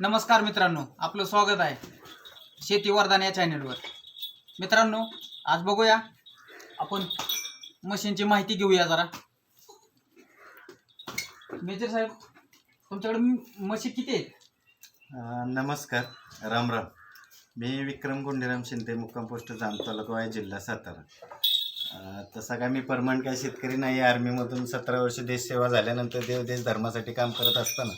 नमस्कार मित्रांनो आपलं स्वागत आहे शेती वरदान या चॅनलवर मित्रांनो आज बघूया आपण मशीनची माहिती घेऊया जरा. मेजर साहेब तुमच्याकडे मशीन म्हशी किती आहेत? नमस्कार राम राम. मी विक्रम गुंडीराम शिंदे मुक्काम पोस्ट जाम तालुका वाई जिल्हा सातारा. तसा काय मी परमनंट काय शेतकरी नाही आर्मीमधून सतरा वर्ष देशसेवा झाल्यानंतर देव देश धर्मासाठी काम करत असताना.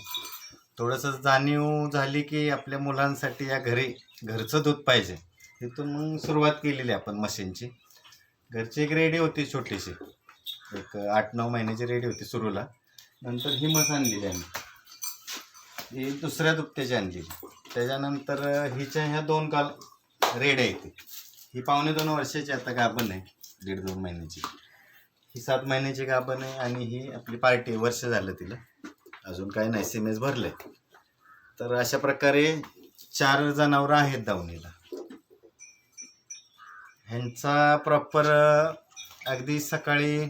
थोडंसं जाणीव झाली की आपल्या मुलांसाठी या घरी घरचं दूध पाहिजे. तिथून मग सुरुवात केलेली आपण मशीनची. घरची एक रेडी होती छोटीशी. एक आठ नऊ महिन्याची रेडी होती सुरूला. नंतर ही मस आणलेली आम्ही. ही दुसऱ्या दुपट्याची आणलेली. त्याच्यानंतर हिच्या ह्या दोन काल रेड येते ही पावणे दोन वर्षाची आता गाभण आहे. दीड दोन महिन्याची. ही सात महिन्याची गाभण आहे आणि ही आपली पार्टी वर्ष झालं तिला. अजून काही नाही सिमेज भरले. तर अशा प्रकारे चार जनावरं आहेत दावणीला. ह्यांचा प्रॉपर अगदी सकाळी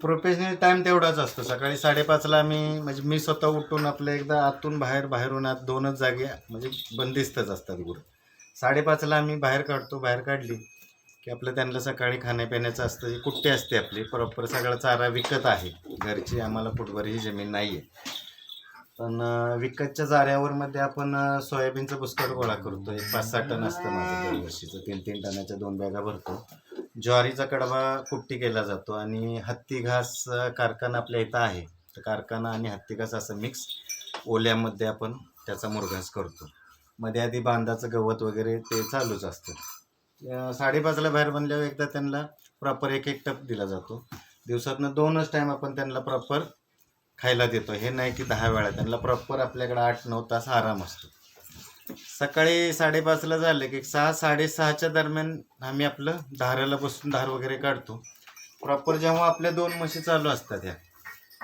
प्रोफेशनल टाईम तेवढाच असतो. सकाळी साडेपाचला आम्ही म्हणजे मी स्वतः उठून आपलं एकदा आतून बाहेर बाहेरून आत दोनच जागे म्हणजे बंदिस्तच असतात गुरं. साडेपाचला आम्ही बाहेर काढतो बाहेर काढली. की आपलं त्यांना सकाळी खाण्यापिण्याचं असतं कुट्टे कुट्टी असते आपली प्रॉपर सगळा चारा विकत आहे. घरची आम्हाला फुटभर ही जमीन नाही आहे पण विकतच्या चाऱ्यावर मध्ये आपण सोयाबीनचं बुस्कट गोळा करतो एक पाच सहा टन असतं माझं दरवर्षीचं. तीन तीन टनाच्या दोन बॅगा भरतो. ज्वारीचा कडवा कुट्टी केला जातो आणि हत्ती घास कारखाना आपल्या इथं आहे. तर कारखाना आणि हत्ती घास असं मिक्स ओल्यामध्ये आपण त्याचा मुरघास करतो. मध्ये आधी बांधाचं गवत वगैरे ते चालूच असतं. साडेपाचला बाहेर बनल्यावर एकदा त्यांना प्रॉपर एक एक टप दिला जातो. दिवसातनं दोनच टाईम आपण त्यांना प्रॉपर खायला देतो. हे नाही की दहा वेळा. त्यांना प्रॉपर आपल्याकडे आठ नऊ तास आराम असतो. सकाळी साडेपाचला झालं की सहा साडेसहाच्या दरम्यान आम्ही आपलं धाराला बसून धार वगैरे काढतो. प्रॉपर जेव्हा आपल्या दोन म्हशी चालू असतात ह्या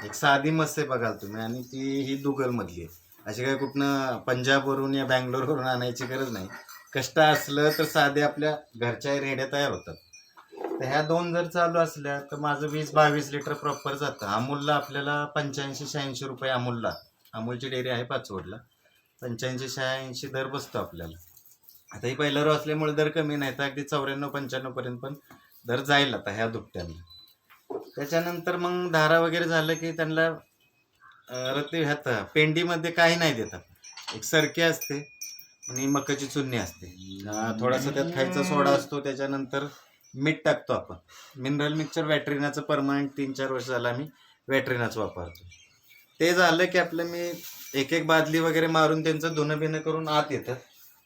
एक साधी मस्त आहे बघाल तुम्ही आणि ती ही दुगलमधली आहे. अशी काही कुठनं पंजाबवरून या बँगलोरवरून आणायची गरज नाही. कष्ट असलं तर साधे आपल्या घरच्या रेड्या तयार होतात. तर ह्या दोन जर चालू असल्या तर माझं वीस बावीस लिटर प्रॉपर जातं. अमूलला आपल्याला पंच्याऐंशी शहाऐंशी रुपये अमूलला. अमूलची डेअरी आहे पाचवडला. पंच्याऐंशी शहाऐंशी दर बसतो आपल्याला. आता ही पहिला रो असल्यामुळे दर कमी नाही तर अगदी चौऱ्याण्णव पंच्याण्णवपर्यंत पण दर जाईल आता ह्या दुपट्यांना त्याच्यानंतर मग धारा वगैरे झालं की त्यांना रत्ती ह्यात पेंडीमध्ये काही नाही देतात एक सरकी असते आणि मकाची चुन्नी असते. अं, थोडासा त्यात खायचा सोडा असतो त्याच्यानंतर मीठ टाकतो आपण. मिनरल मिक्सचर वॅटरिनाचं परमनंट तीन चार वर्ष झालं आम्ही वॅटरिनाचं वापरतो. ते झालं की आपलं मी एक एक बादली वगैरे मारून त्यांचं धुणं बिणं करून आत येतात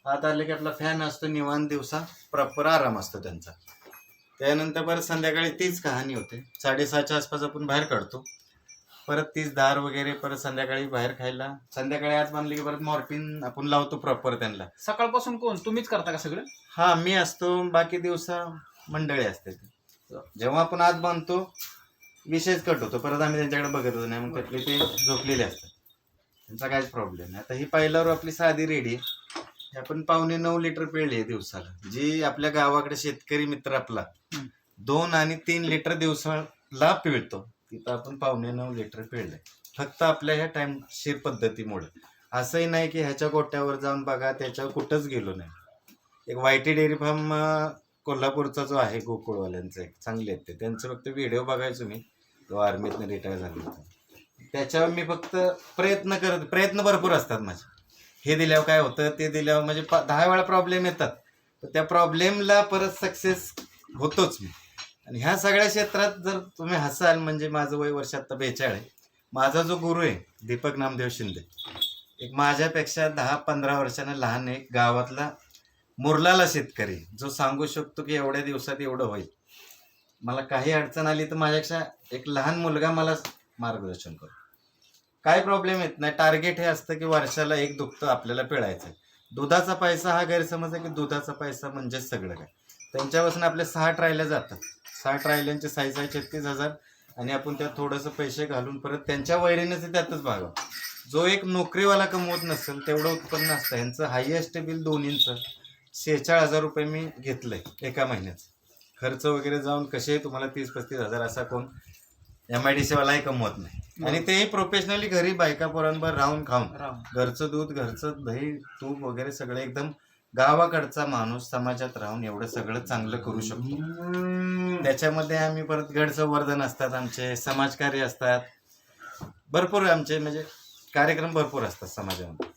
आत आलं की आपला फॅन असतो निवांत दिवसा प्रॉपर आराम असतो त्यांचा. त्यानंतर परत संध्याकाळी तीच कहाणी होते. साडेसहाच्या आसपास आपण बाहेर काढतो. परत तीच दार वगैरे परत संध्याकाळी बाहेर खायला. संध्याकाळी आत बांधली की परत मॉर्फिन आपण लावतो प्रॉपर त्यांना. सकाळपासून कोण? तुम्हीच करता का सगळं? हा मी असतो. बाकी दिवसा मंडळी असते. जेव्हा आपण आत बांधतो विषयच कट होतो. परत आम्ही त्यांच्याकडे बघत होतो. नाही मग त्यातले ते झोपलेले असतात. त्यांचा काहीच प्रॉब्लेम नाही. आता ही पहिल्यावर आपली साधी रेडी आहे. ही आपण पावणे नऊ लिटर पिळली आहे दिवसाला. जी आपल्या गावाकडे शेतकरी मित्र आपला. दोन आणि तीन लिटर दिवसाला पिळतो. तिथं आपण पावणे नऊ लिटर पिळलंय फक्त आपल्या ह्या टाइमशीर पद्धतीमुळे. असंही नाही की ह्याच्या गोट्यावर जाऊन बघा त्याच्यावर कुठंच गेलो नाही. एक वायटी डेअरी फार्म कोल्हापूरचा जो आहे गोकुळवाल्यांचा एक चांगले आहेत ते. त्यांचं फक्त व्हिडिओ बघायचो मी तो आर्मीतनं रिटायर झाला होता. त्याच्यावर मी फक्त प्रयत्न करत प्रयत्न भरपूर असतात माझे. हे दिल्यावर काय होतं ते दिल्यावर म्हणजे दहा वेळा प्रॉब्लेम येतात. तर त्या प्रॉब्लेमला परत सक्सेस होतोच मी. आणि ह्या सगळ्या क्षेत्रात जर तुम्ही हसाल म्हणजे माझं वय वर्ष आता बेचाळ आहे. माझा जो गुरु आहे दीपक नामदेव शिंदे एक माझ्यापेक्षा दहा पंधरा वर्षानं लहान एक गावातला मुरलाला शेतकरी जो सांगू शकतो की एवढ्या दिवसात एवढं होईल. मला काही अडचण आली तर माझ्यापेक्षा एक लहान मुलगा मला मार्गदर्शन करतो काय प्रॉब्लेम येत नाही. टार्गेट हे असतं की वर्षाला एक दुखतं आपल्याला पिळायचं आहे. दुधाचा पैसा हा गैरसमज आहे की दुधाचा पैसा म्हणजेच सगळं काय? त्यांच्यापासून आपल्या सहा ट्रायला जातात. सहा ट्रायलांची साईज आहे छत्तीस हजार. आणि आपण त्यात थोडंसं पैसे घालून परत त्यांच्या वैरीनं ते त्यातच भागावं. जो एक नोकरीवाला कमवत नसेल तेवढं उत्पन्न असतं. ह्यांचं हायएस्ट बिल दोन्हींचं. शेहेचाळ हजार रुपये मी घेतलंय एका महिन्याचं. खर्च वगैरे जाऊन कसे तुम्हाला तीस पस्तीस हजार असा कोण एम आय डी सीवालाही कमवत नाही. आणि तेही प्रोफेशनली घरी बायका पोरांवर राहून खाऊन? घरचं दूध घरचं दही तूप वगैरे सगळं एकदम गावाकडचा माणूस समाजात राहून एवढं सगळं चांगलं करू शकतो. त्याच्यामध्ये आम्ही परत गड संवर्धन असतात आमचे समाजकार्य असतात. भरपूर आमचे म्हणजे कार्यक्रम भरपूर असतात समाजामध्ये.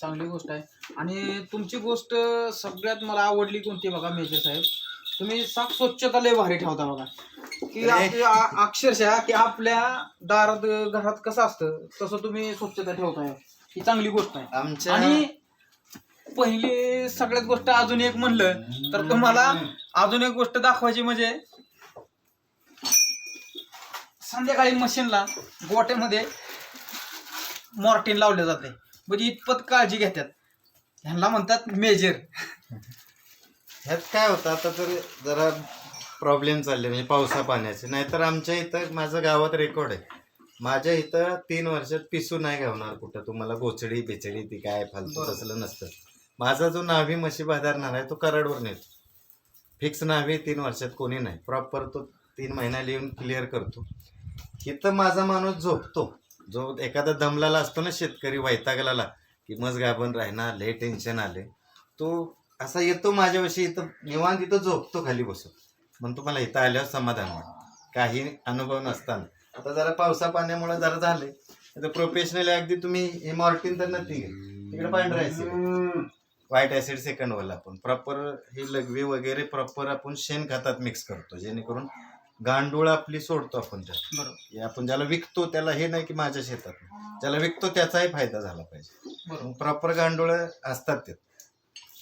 चांगली गोष्ट आहे. आणि तुमची गोष्ट सगळ्यात मला आवडली कोणती बघा मेजर साहेब? तुम्ही साफ स्वच्छता लय भारी ठेवता बघा. की अक्षरशः की आपल्या दारात घरात कसं असतं तसं तुम्ही स्वच्छता ठेवताय. ही चांगली गोष्ट आहे. आमच्या आणि पहिली सगळ्यात गोष्ट अजून एक म्हणलं तर तुम्हाला अजून एक गोष्ट दाखवायची म्हणजे संध्याकाळी मशीनला गोट्यामध्ये मॉर्टिन लावले जाते. म्हणजे इतपत काळजी घेतात. ह्यांना म्हणतात मेजर. ह्यात काय होतं आता तर जरा प्रॉब्लेम चालले म्हणजे पावसा पाण्याचे. नाहीतर आमच्या इथं माझं गावात रेकॉर्ड आहे. माझ्या इथं तीन वर्षात पिसू नाही घावणार कुठं. तुम्हाला गोचडी बिचडी ती काय फालतू. तसलं नसतं. माझा जो नाभी म्हशी बाजारणार आहे तो कराडवर नेतो. फिक्स नाभी तीन वर्षात कोणी नाही. प्रॉपर तो तीन महिना लिहून क्लिअर करतो. इथं माझा माणूस झोपतो. जो एखादा दमलाला असतो ना शेतकरी वैतागलाला की मज गाभण राहणार लय टेन्शन आले. तो असा येतो माझ्याविषयी इथं निवांत इथं झोपतो खाली बसून. म्हणतो मला इथं आल्यावर समाधान वाटतं. काही अनुभव नसताना. आता जरा पावसा पाण्यामुळे जरा झाले आता प्रोफेशनली अगदी तुम्ही हे मॉर्टिन तर नक्की तिकडे पांढरायचं व्हाईट ऍसिड सेकंड वाला आपण. प्रॉपर हे लघवी वगैरे प्रॉपर आपण शेण खतात मिक्स करतो जेणेकरून गांडूळ आपली सोडतो आपण त्यात. बरोबर. हे आपण ज्याला विकतो त्याला हे नाही की माझ्या शेतात. ज्याला विकतो त्याचाही फायदा झाला पाहिजे. बरोबर. प्रॉपर गांडूळ असतात ते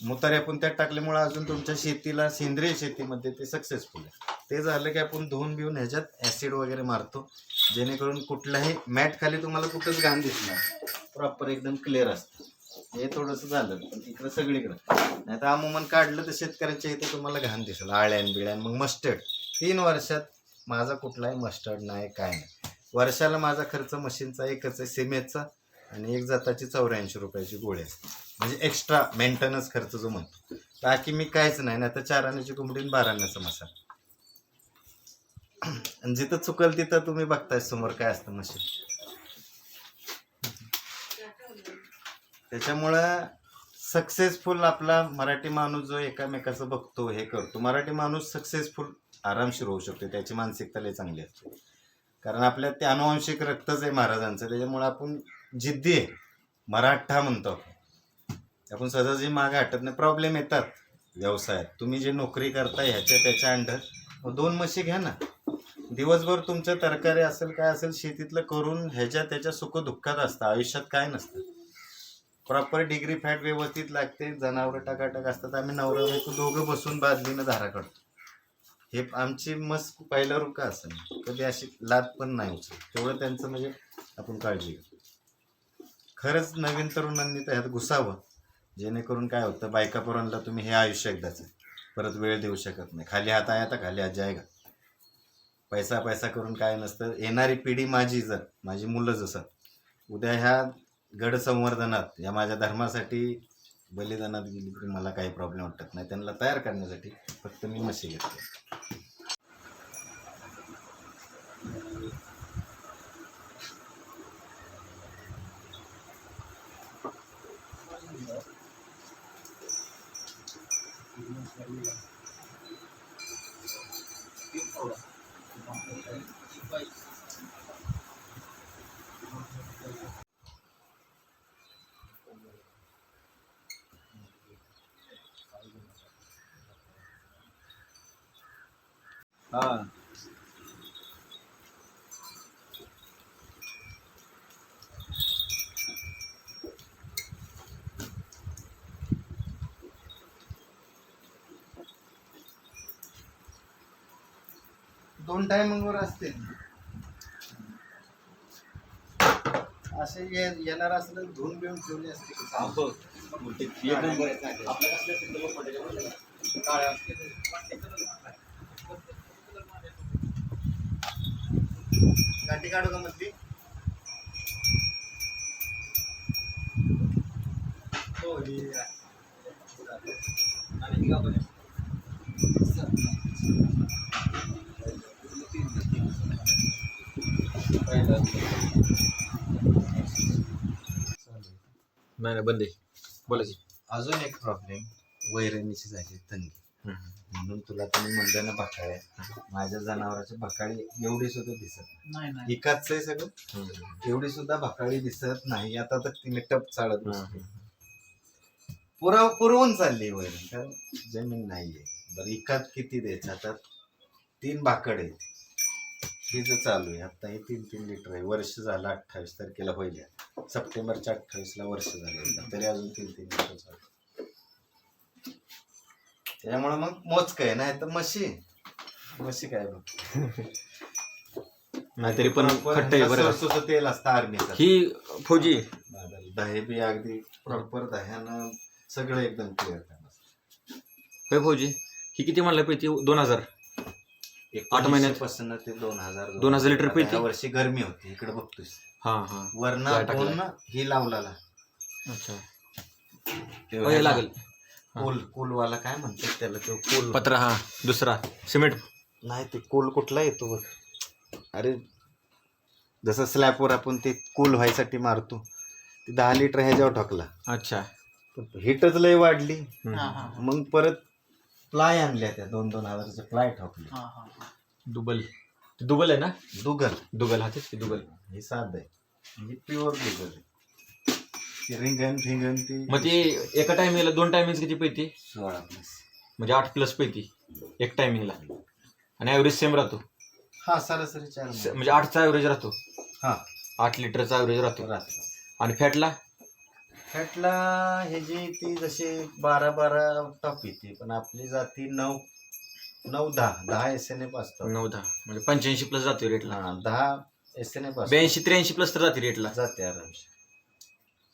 मुतारे आपण त्यात टाकल्यामुळे अजून तुमच्या शेतीला सेंद्रिय शेतीमध्ये ते सक्सेसफुल आहे. ते झालं की आपण धुवून बिवून ह्याच्यात ऍसिड वगैरे मारतो जेणेकरून कुठल्याही मॅट खाली तुम्हाला कुठंच घाण दिसणार प्रॉपर एकदम क्लिअर असतं. हे थोडस झालं पण इकडं सगळीकडं. नाही तर अमुमन काढलं तर शेतकऱ्यांच्या इथे तुम्हाला घाण दिसेल. आळ्यान बिळ्यान. मग मस्टर्ड तीन वर्षात माझा कुठलाही मस्टर्ड नाही काय नाही. वर्षाला माझा खर्च मशीनचा एकच आहे सिमेंटचा. आणि एक जाताची चौऱ्याऐंशी रुपयाची गोळी असते म्हणजे एक्स्ट्रा मेंटेनन्स खर्च जो म्हणतो. बाकी मी काहीच नाही. ना तर चार आण्याची कोंबडी आणि बारा आण्याचा मसाला. आणि जिथं चुकल तिथं तुम्ही बघताय समोर काय असतं मशीन त्याच्यामुळं सक्सेसफुल आपला मराठी माणूस जो एकामेकाचं बघतो हे करतो. मराठी माणूस सक्सेसफुल आरामशीर होऊ शकतो. त्याची मानसिकता लय चांगली असते. कारण आपल्यात ते अनुवांशिक रक्तच आहे महाराजांचं. त्याच्यामुळे आपण जिद्दी आहे. मराठा म्हणतो आपण. आपण सहजासहजी मागे हटत नाही. प्रॉब्लेम येतात व्यवसायात. तुम्ही जे नोकरी करता ह्याच्या त्याच्या अंडर दोन म्हशी घ्या ना. दिवसभर तुमचं तरकारी असेल काय असेल शेतीतलं करून ह्याच्या त्याच्या सुख दुःखात असतं. आयुष्यात काय नसतं. प्रॉपर डिग्री फॅट व्यवस्थित लागते जनावरं टाकाटाक असतात आम्ही नवरा बायको दोघं बसून बादलीनं धारा काढतो. हे आमची मस्त पहिला रुका असं कधी अशी लाद पण नाही उचल तेवढं त्यांचं म्हणजे आपण काळजी घेतो. खरंच नवीन तरुणांनी त्यात घुसावं. जेणेकरून काय होतं बायका पोरांना तुम्ही हे आयुष्य एकदाच परत वेळ देऊ शकत नाही. खाली हात आहे आता खाली हात जायगा पैसा पैसा करून काय नसतं. येणारी पिढी माझी जर माझी मुलं जसं उद्या ह्या गड संवर्धनात या माझ्या धर्मासाठी बलिदानात गेली तरी मला काही प्रॉब्लेम वाटत नाही. त्यांना तयार करण्यासाठी फक्त मी म्हशी घेतली. हा. दोन टायमिंगवर असते असे येणार असलं धुवून बिवून ठेवले असते आपल्या काळ्या असते. छाती काढू का मधली? हो नाही बंद बोला अजून एक प्रॉब्लेम वैरणीची झाली तंगी. म्हणून तुला तुम्ही म्हणलं ना बकाळे माझ्या जनावराची बकाळी एवढी सुद्धा दिसत नाही. नाही नाही. एकाच आहे सगळं? एवढी सुद्धा बकाळी दिसत नाही. आता तर तिने टप चालत पुरव पुरवून चालली वैरण कारण जमीन नाहीये. बरं एकात किती द्यायचं? आता तीन भाकड आहेत. तिचं चालू आहे. आता हे तीन तीन लिटर आहे. वर्ष झालं अठ्ठावीस तारखेला होईल या. सप्टेंबरच्या अठ्ठावीसला वर्ष झालं तरी अजून तीन तीन लिटर चालू आहे. त्याच्यामुळे मग मोजक आहे नाही तर म्हशी. म्हशी काय बघ. नाहीतरी पण खट्ट आहे बरं का. सरसोचं तेल असतं आर्मीचं ही फौजी. दहे बी अगदी प्रॉपर दह्यानं सगळं एकदम क्लिअर होय फौजी ही किती म्हणलं पाहिजे दोन हजार? आठ महिन्यात? पासून ते दोन हजार दोन हजार लिटर पिळते? या वर्षी गरमी होती इकडे बघतोय हा हा. काय टाकलंय? पूर्ण ही लावलेला. अच्छा. होय लागेल. कोल कोलवाला काय म्हणतात त्याला तो? कोल. पत्रा हा दुसरा सिमेंट. नाही ते कोल कुठला येतो बघ. अरे जसं स्लॅबवर आपण ते कोल व्हायसाठी मारतो ते दहा लिटर ह्याच्यावर टाकला अच्छा. हिटच लय वाढली. हा हा मग परत प्लाय आणल्या त्या दोन दोन हजाराचे प्लाय ठोकले. हा हा हा. दुबल. ते दुबल आहे ना? दुगल. दुबल हा तेच की दुबल? हे साध आहे. म्हणजे प्युअर दुगल आहे. ती रिंगण फिंगण ती मग ते एका टायमिंगला दोन टायमिंग किती पैती सोळा प्लस म्हणजे आठ प्लस पैती एक टायमिंगला आणि ॲव्हरेज सेम राहतो? हा सरासरी चार स-. म्हणजे आठचा ॲव्हरेज राहतो? हा. आठ लिटरचा ॲव्हरेज राहतो? राहतो. आणि फॅटला फॅटला हे जी ती जशी बारा बारा टॉप येते पण आपली जाती नऊ नऊ दहा. दहा एस एन एफ असतो. नऊ दहा. म्हणजे पंच्याऐंशी प्लस जातो रेटला हा दहा एस एन एफ ब्याऐंशी त्र्याऐंशी प्लस तर जाते रेटला जाते आरामशी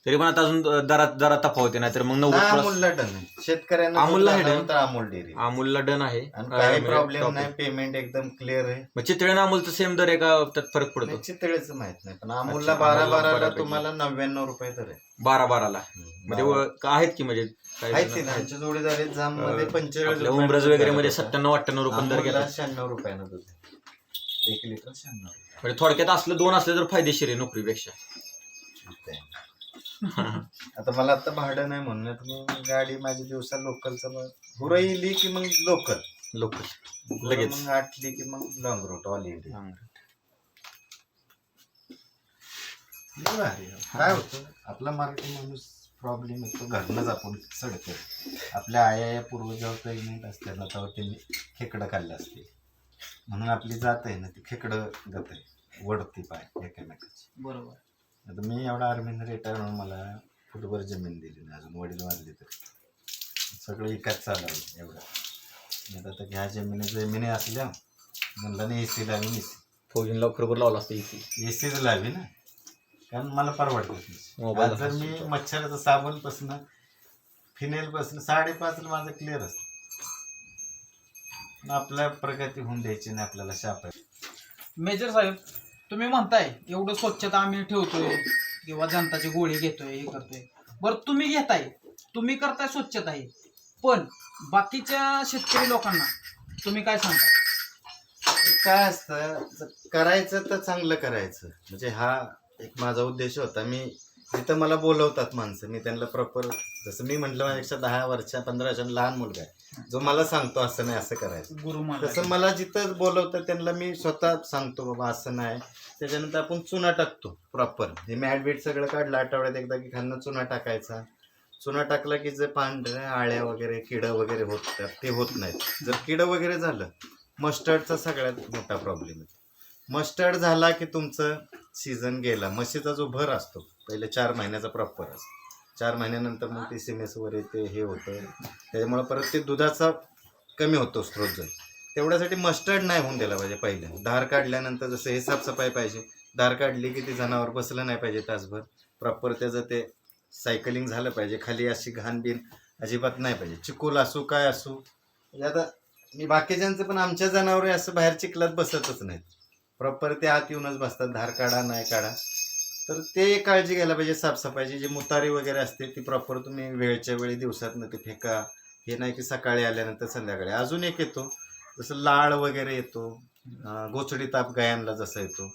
तरी पण आता अजून दरात जरा तफावते नाही तर मग नव्वद हा, अमूलला डन आहे शेतकऱ्यांना अमूलला done? तर अमूल डेअरी अमूलला डन आहे आणि काही प्रॉब्लेम नाही. पेमेंट एकदम क्लिअर आहे मग चितळे आणि अमूलचं सेम दर आहे का त्यात फरक पडतो नाही, चितळेचं माहीत नाही पण अमूलला अच्छा, बारा अमूलला बाराला बऱ्यापैकी. तुम्हाला नव्याण्णव रुपये तर आहे बारा बाराला म्हणजे. व- का आहेत की म्हणजे काही आहेत जण ते ना, आहेत. त्यांचे जोडीदार आहेत जाममध्ये अं, पंचेचाळीस आपल्या उमरज वगैरे मध्ये. सत्त्याण्णव अठ्ठ्याण्णव रुपये दर घेतात शहाण्णव रुपयानं दूध आहे. एक लिटर शहाण्णव रुपये. म्हणजे थोडक्यात असलं दोन असले तर फायदेशीर आहे नोकरीपेक्षा. आता मला आता भाडं नाही म्हणून. तुम्ही गाडी माझी दिवसा लोकलचं मग हुरई इली की मग लोकल. लोक लगेच. मग आटली की मग लॉंग रूट ऑल इंडिया. काय होतं? आपला मराठी माणूस प्रॉब्लेम येतो. घरनंच आपण सडतो आपल्या आया या पूर्वजावर प्रेग्नेंट असताना तेव्हा त्यांनी खेकडं खाल्लं असते म्हणून आपली जात आहे ना ती खेकडं गत आहे. वडती पाय एकामेकाची. बरोबर. आता मी एवढा आर्मीनं रिटायर म्हणून मला फुटभर जमीन दिली नाही. अजून वडील वाढले तरी. सगळं एकाच चालवलं एवढं. मी आता ह्या जमिनी जमिनी असल्या म्हणलं नाही ए सी लावीन ए सी फौजीन लवकर बरोबर लावला असतं इथे ए सीच लावी ना कारण मला परवडत. मोबाईल जर मी मच्छराचं साबण पासन फिनेल पासून साडेपाचला माझं क्लिअर असतं. आपल्या प्रगती होऊन द्यायची नाही आपल्याला शाप आहे. मेजर साहेब तुम्ही म्हणताय एवढं स्वच्छता आम्ही ठेवतोय किंवा जनताची गोळी घेतोय हे करतोय. बरं तुम्ही घेताय तुम्ही करताय स्वच्छता हे. पण बाकीच्या शेतकरी लोकांना तुम्ही काय सांगता? काय असतं करायचं तर चांगलं करायचं. म्हणजे हा एक माझा उद्देश होता. मी जिथं मला बोलवतात माणसं मी त्यांना प्रॉपर जसं मी म्हटलं माझ्यापेक्षा दहा वर्षा पंधरा वर्षांनी लहान मुलगा आहे जो मला सांगतो असं नाही असं करायचं. गुरु तसं मला मला जिथं बोलवतं त्यांना मी स्वतः सांगतो बाबा असं नाही. त्याच्यानंतर आपण चुना टाकतो प्रॉपर हे मॅट बीट सगळं काढलं आठवड्यात एकदा की खालनं चुना टाकायचा. चुना टाकला की जे पांढऱ्या आळ्या वगैरे किडं वगैरे होतात ते होत नाहीत. जर किडं वगैरे झालं मस्टर्डचा सगळ्यात मोठा प्रॉब्लेम आहे. मस्टर्ड झाला की तुमचं सीझन गेला. म्हशीचा जो भर असतो पहिले चार महिन्याचा प्रॉपर असतो. चार महिन्यानंतर मग ते सिमेसवर येते हे होतं. त्याच्यामुळं परत ते दुधाचा कमी होतो स्त्रोत जर तेवढ्यासाठी मस्टर्ड नाही होऊन दिला पाहिजे पहिले. धार काढल्यानंतर जसं हे साफसफाई पाहिजे. धार काढली की ते जनावर बसलं नाही पाहिजे तासभर. प्रॉपर त्याचं ते सायकलिंग झालं पाहिजे. खाली अशी घाणबीन अजिबात नाही पाहिजे. चिकोल असू काय असू. म्हणजे आता मी बाकीच्यांचं पण आमच्या जनावर असं बाहेर चिखलात बसतच नाहीत. प्रॉपर ते आत येऊनच बसतात धार काढा नाही काढा. तर ते काळजी घ्यायला पाहिजे साफसफाईची जी मुतारी वगैरे असते ती प्रॉपर तुम्ही वेळच्या वेळी दिवसातनं ते फेका. हे नाही की सकाळी आल्यानंतर संध्याकाळी. अजून एक येतो जसं लाळ वगैरे येतो गोचडी ताप गायांना जसा येतो.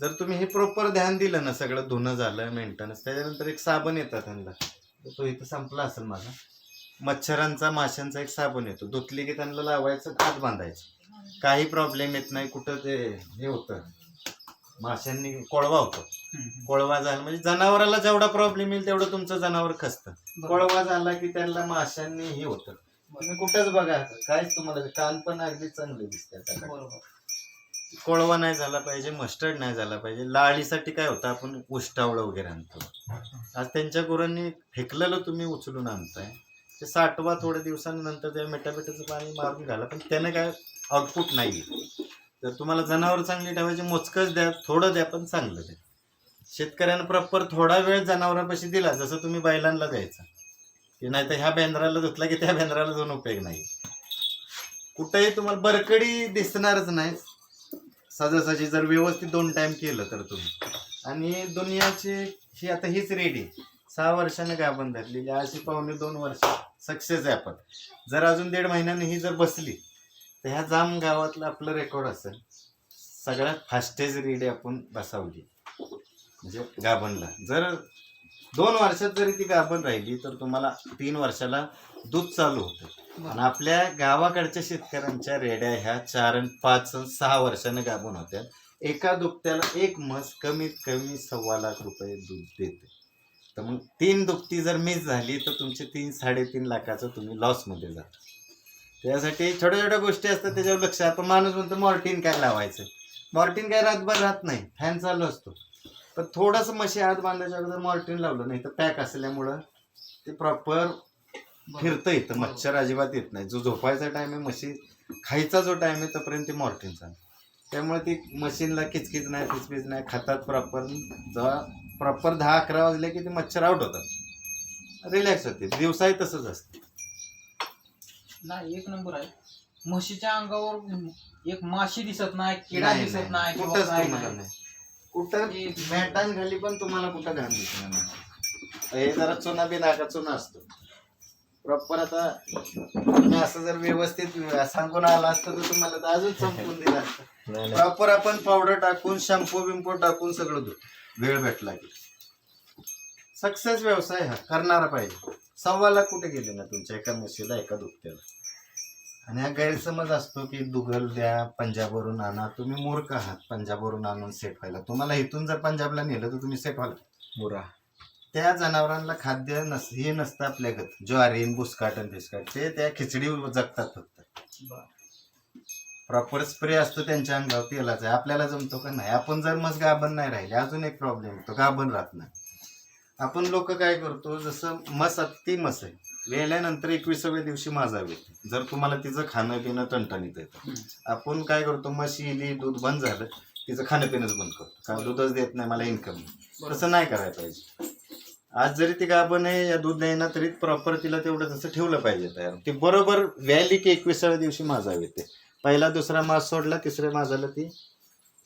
जर तुम्ही हे प्रॉपर ध्यान दिलं ना सगळं धुणं झालं मेंटेनन्स त्याच्यानंतर एक साबण येतात त्यांना तो इथं संपला असेल माझा. मच्छरांचा माशांचा एक साबण येतो. धुतली की त्यांना लावायचं हात बांधायचं. काही प्रॉब्लेम येत नाही कुठं ते हे होतं. माशांनी कोळवा होतो. कोळवा झाला म्हणजे जनावराला जेवढा प्रॉब्लेम येईल तेवढं तुमचं जनावर खसतं. कोळवा झाला की त्यांना माशांनी हे होतं. तुम्ही कुठंच बघा काहीच तुम्हाला कान पण अगदी चांगले दिसतात. बरोबर. कोळवा नाही झाला पाहिजे मस्टर्ड नाही झाला पाहिजे. लाळीसाठी काय होतं आपण उष्टावळं वगैरे आणतो. आज त्यांच्या गुरांनी फेकलेलं तुम्ही उचलून आणताय. ते साठवा थोड्या दिवसांनंतर त्या मिठापिठाचं पाणी मारून घाला. पण त्यानं काय आउटपुट नाही जर तुम्हाला जनावर चांगली ठेवायची मोजकंच द्या थोडं द्या पण चांगलं द्या. शेतकऱ्यांना प्रॉपर थोडा वेळ जनावरांपाशी दिला जसं तुम्ही बैलांना द्यायचा. की नाही तर ह्या बेंद्राला धुतला की त्या बेंद्राला जाऊन उपयोग नाही. कुठेही तुम्हाला बरकडी दिसणारच नाही. सहजासहजी जर व्यवस्थित दोन टाइम केलं तर तुम्ही. आणि दुनियाची ही आता हीच रेडी. सहा वर्षाने गाभण धरलेली अशी पाहुणे दोन वर्ष सक्सेस आहे आपण. जर अजून दीड महिन्याने ही जर बसली तर ह्या जाम गावातलं आपलं रेकॉर्ड असेल सगळ्यात फास्टेस्ट रेडी आपण बसावली. म्हणजे गाभणला. जर दोन वर्षात जरी ती गाभण राहिली तर तुम्हाला तीन वर्षाला दूध चालू होतं. आणि आपल्या गावाकडच्या शेतकऱ्यांच्या रेड्या ह्या चार आणि पाच आणि सहा वर्षाने गाभून होत्या. एका दुभत्याला एक म्हस कमीत कमी सव्वा लाख रुपये दूध देते. तर मग तीन दुभती जर मिस झाली तर तुमचे तीन साडेतीन लाखाचं तुम्ही लॉसमध्ये जाता. त्यासाठी छोट्या छोट्या गोष्टी असतात त्याच्यावर लक्ष. आपण माणूस म्हणतो मॉर्टिन काय लावायचं? मॉर्टिन काय रातभर राहत नाही. फॅन चालू असतो. पण थोडंसं मशी आत बांधायच्या अगोदर मॉर्टिन लावलं नाही तर पॅक असल्यामुळं ते प्रॉपर फिरतं येतं मच्छर अजिबात येत नाही. जो झोपायचा टाईम आहे मशी खायचा जो टाईम आहे तोपर्यंत ते मॉर्टिनचा त्यामुळे ती मशीनला किचकिच नाही फिचकिच नाही खातात प्रॉपर जेव्हा प्रॉपर दहा अकरा वाजले की ते मच्छर आउट होतात. रिलॅक्स होते. दिवसाही तसंच असतं. नाही एक नंबर आहे. म्हशीच्या अंगावर एक माशी दिसत नाही किडा नाही, दिसत नाही. किंवा कुठंच काय तुम्हाला नाही. नाही. कुठं मॅटान खाली पण तुम्हाला कुठं घाण दिसणार नाही. हे जरा चुना बी नाका चुना असतो. प्रॉपर आता तुम्ही असं जर व्यवस्थित सांगून आला असतं तर तुम्हाला तर अजून संपून दिलं असतं. प्रॉपर आपण पावडर टाकून शॅम्पू बिंपू टाकून सगळं धुतो वेळ भेटला की. सक्सेस व्यवसाय हा. करणारा पाहिजे. सव्वा लाख कुठे गेले ना तुमच्या एका म्हशीला एका दुभत्याला आणि हा गैरसमज असतो की दुगल द्या पंजाबवरून आणा तुम्ही मूर्ख आहात पंजाबवरून आणून सेट व्हायला. तुम्हाला इथून जर पंजाबला नेलं तर तुम्ही सेट व्हाल. मुरा. त्या जनावरांना खाद्य नस हे नसतं आपल्याकडे ज्वारी बुसकाट आणि फिसकाट ते त्या खिचडी जगतात फक्त. प्रॉपर स्प्रे असतो त्यांच्या अंगावर तेलाचा. आपल्याला जमतो का नाही? आपण जर मग गाभण नाही राहिले अजून एक प्रॉब्लेम येतो गाभण राहत नाही. आपण लोक काय करतो जसं मस ती मस आहे. वेल्यानंतर एकविसाव्या दिवशी माजावी जर तुम्हाला तिचं खाणं पिणं टणटणीत येतं. आपण काय करतो म्हशी इली दूध बंद झालं तिचं खाणं पिणंच बंद करतो. कारण दूधच देत नाही मला इन्कम तसं नाही करायला पाहिजे. आज जरी ती गाभण आहे या दूध नाही ना तरी प्रॉपर तिला तेवढं तसं ठेवलं पाहिजे तयार. ती बरोबर व्याली की एकविसाव्या दिवशी माजावी ते पहिला दुसरा मास सोडला तिसऱ्या माजाला ती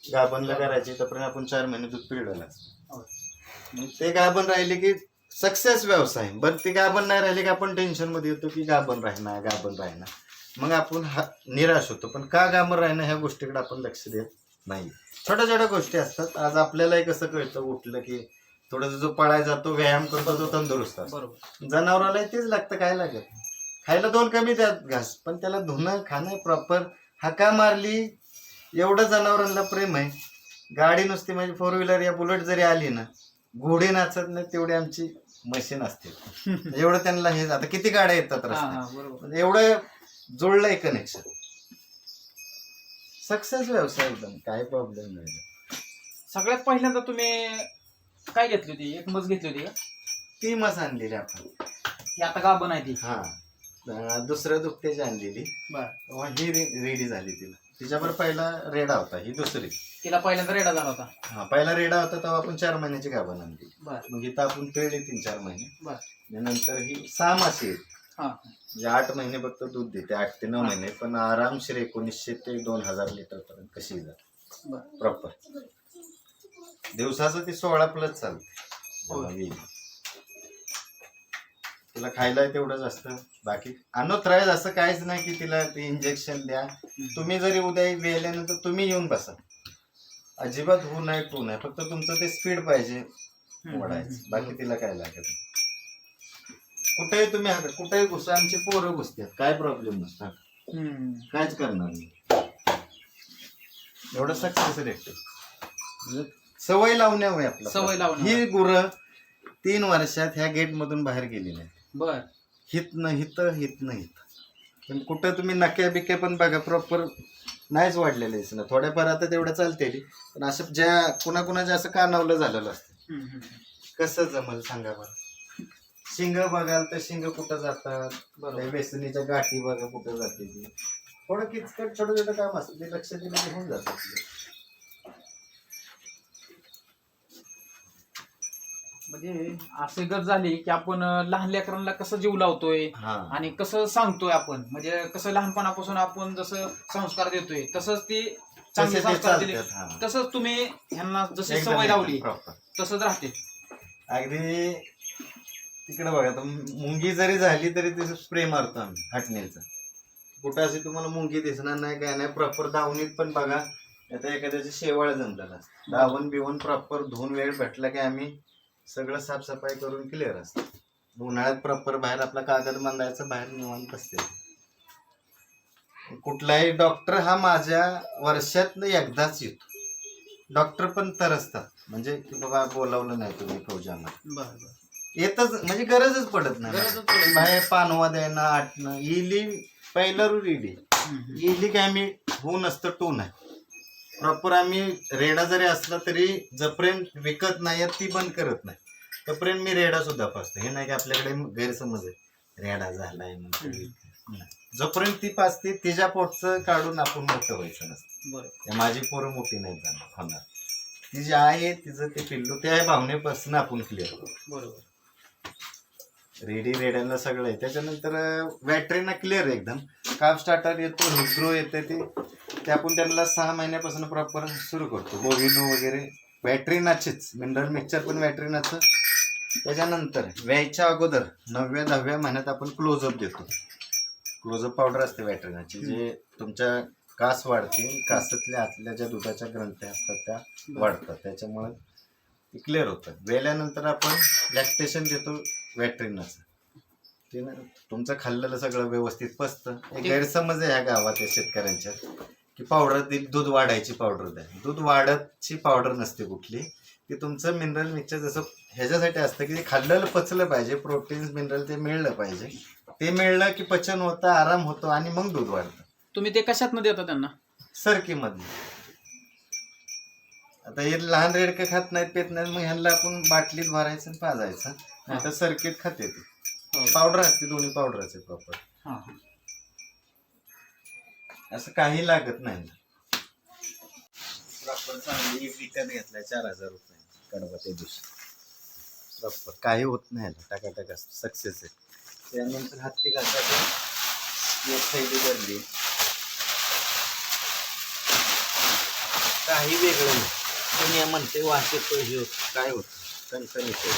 गाभणला करायची. तोपर्यंत आपण चार महिने दूध पिळलं ते गाभण राहिले की सक्सेस व्यवसाय. बरं ते गाभण नाही राहिले की आपण टेन्शनमध्ये येतो की गाभण राहणार गाभण राहणार मग आपण हा निराश होतो. पण का गाभण राहणं ह्या गोष्टीकडे आपण लक्ष देत नाही छोट्या छोट्या गोष्टी असतात. आज आपल्यालाही कसं कळतं उठलं की थोडंसं जो पळायला जातो व्यायाम करतो तो तंदुरुस्त असतो. बरोबर. जनावराला तेच लागतं काय लागत? खायला दोन कमी द्यात घास पण त्याला धुणं खाणं प्रॉपर हाका मारली एवढं जनावरांना प्रेम आहे. गाडी नुसती म्हणजे फोर व्हीलर या बुलेट जरी आली ना घोडे नाचत नाही तेवढी आमची मशीन असते एवढं त्यांना हे आता किती गाड्या येतात हा रस्त्यात? हा बरोबर. म्हणजे एवढं जोडलंय कनेक्शन सक्सेस व्यवसाय एकदम काय प्रॉब्लेम नाही. सगळ्यात पहिल्यांदा तुम्ही काय घेतली होती? एक मस घेतली होती का? ती मस आणलेली आपण. ही आता का बनायची हा. अं, दुसऱ्या दुपट्याची आणलेली. ही रेडी झाली तिला. तिच्यावर पहिला रेडा होता ही दुसरी. तिला पहिल्यांदा रेडा झाला होता. हा पहिला रेडा होता तेव्हा आपण चार महिन्याची गाभण आणली. बर. मग इथं आपण पिळली तीन चार महिने. बर. आणि नंतर ही सहा मासे आहेत. हा. म्हणजे आठ महिने फक्त दूध देते आठ ते नऊ महिने पण आरामशीर एकोणीसशे ते दोन हजार लिटर पर्यंत कशी जाते. बर. प्रॉपर दिवसाचं ती सोळा प्लस चालते. होय. जेव्हा येईल. तिला खायला तेवढंच असतं. बाकी अनुत्रायच असं काहीच नाही की तिला ते इंजेक्शन द्या. तुम्ही जरी उद्या वेल्यानंतर तुम्ही येऊन बसा. अजिबात हो नाही टू नाही फक्त तुमचं ते स्पीड पाहिजे. ओढायचं बाकी तिला काय लागत. कुठेही तुम्ही हाका कुठेही घुसा आमची पोरं घुसतात. काय प्रॉब्लेम नसतात. कायच करणार नाही. एवढं सक्सेस रेट सवय लावण्यामुळे आपलं. सवय लावण्यामुळे. ही गुरं तीन वर्षात ह्या गेट मधून बाहेर गेली नाही बर. हित न हित हित न हित. पण कुठं तुम्ही नक्या बिक्या पण बघा प्रॉपर नाहीच वाढलेले ना थोड्याफार आता तेवढं चालते पण असं ज्या कुणाकुणाच्या असं कानावलं झालेलं असतं. कसं जमल सांगा बरं. शिंग बघाल तर शिंग कुठं जातात. त्या बेसनीच्या गाठी बघा कुठं जाते ती. थोडं किचकट छोटं छोटं काम असतं ते लक्ष दिलं की होऊन जातं. म्हणजे असे गत झाली की आपण लहान लेकरांना कसं जीव लावतोय हा. आणि कसं सांगतोय आपण? म्हणजे कसं लहानपणापासून आपण जसं संस्कार देतोय तसंच ती चांगले तसे ते संस्कार दिले. चालतात, हा. तसंच तुम्ही ह्यांना जशी एकदम सवय लावली proper. तसंच राहते. अगदी तिकडे बघा तर मुंगी जरी झाली तरी तिचं स्प्रे मारतो आम्ही हटणीचं कुठं अशी तुम्हाला मुंगी दिसणार नाही काय नाही प्रॉपर दावणीत पण बघा आता एखाद्याची शेवाळ जमलेला असतं. दावण बिवून प्रॉपर धुवून वेळ भेटला की आम्ही सगळं साफसफाई करून क्लिअर असतं. उन्हाळ्यात प्रॉपर बाहेर आपला कागद बांधायचं बाहेर निवांत असते कुठलाही डॉक्टर हा माझ्या वर्षात एकदाच येतो. डॉक्टर पण तरसतात. म्हणजे की बाबा बोलावलं नाही तुम्ही फौजांना. येतच म्हणजे गरजच पडत नाही. बाहेर पानवा द्यायना आटणं इली पहिलं रूल इली. काय आम्ही होऊ नसतं टू नाही. प्रॉपर आम्ही रेडा जरी असला तरी जपर्यंत विकत नाही ती बंद करत नाही. तोपर्यंत मी रेडा सुद्धा पाचतो हे नाही की आपल्याकडे गैरसमज आहे. रेडा झालाय म्हणून. जोपर्यंत ती पाचते तिच्या पोटचं काढून आपण मोठं व्हायचं नसतं. माझी पोरं मोठी नाही जाणार होणार. ती जी आहे तिचं ते पिल्लू त्या भावनेपासून आपण क्लिअर करू. बरोबर. रेडी रेड्यांना सगळं आहे. त्याच्यानंतर बॅटरीना क्लिअर एकदम. काप स्टार्टर येतो हिग्रो येते ते. ते आपण त्यांना सहा महिन्यापासून प्रॉपर सुरू करतो. बोविनो वगैरे बॅटरीनाचीच मिनरल मिक्सचर पण बॅटरीनाचं त्याच्यानंतर व्यायच्या अगोदर नवव्या दहाव्या महिन्यात आपण क्लोजअप देतो. क्लोजअप पावडर असते बॅटरीनाची जे तुमच्या कास वाढतील कासातल्या आतल्या ज्या दुधाच्या ग्रंथी असतात त्या वाढतात. त्याच्यामुळे ते क्लिअर होतं. वेल्यानंतर आपण लॅक्टेशन देतो वॅट्रिनाचं ते ना तुमचं खाल्लेलं सगळं व्यवस्थित पचतं. एक ते- गैरसमज आहे ह्या गावात या शेतकऱ्यांच्या की पावडर दे दूध वाढायची पावडर द्या. दूध वाढतची पावडर नसते कुठली. ती तुमचं मिनरल मिक्सचर जसं ह्याच्यासाठी असतं की ते खाल्लेलं पचलं पाहिजे प्रोटीन्स मिनरल ते मिळलं पाहिजे. ते मिळलं की पचन होतं आराम होतो आणि मग दूध वाढतं. तुम्ही ते कशातनं देता त्यांना? सरकीमधली आता हे लहान रेडकं खात नाहीत पेत नाहीत मग ह्यांना आपण बाटलीत भरायचं आणि पाजायचं. नाही तर सर्किट खाते ते. हो. पावडर असते दोन्ही पावडर असते प्रॉपर हा, हा. असं काही लागत नाही. प्रॉपर चांगली विकत घेतलाय चार हजार रुपये. कडवा त्या दिवशी प्रॉपर काही होत नाही टाकाटाक असतं. सक्सेस आहे. त्यानंतर हत्ती घासाची एक थैली भरली. काही वेगळं नाही. कोणी म्हणते वास येतो हे होतं. काय होतं? कणकण येतो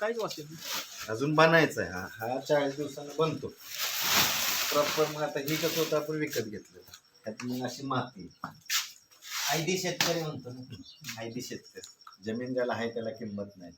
काहीच वाचत. अजून बनायचा आहे हा हा चाळीस दिवसानं बनतो. प्रॉपर मग आता ही कसं होतं आपण विकत घेतलेलं. त्यात मग अशी माती. आयदी शेतकरी म्हणतो ना. आयदी शेतकरी. जमीन ज्याला आहे त्याला किंमत नाही.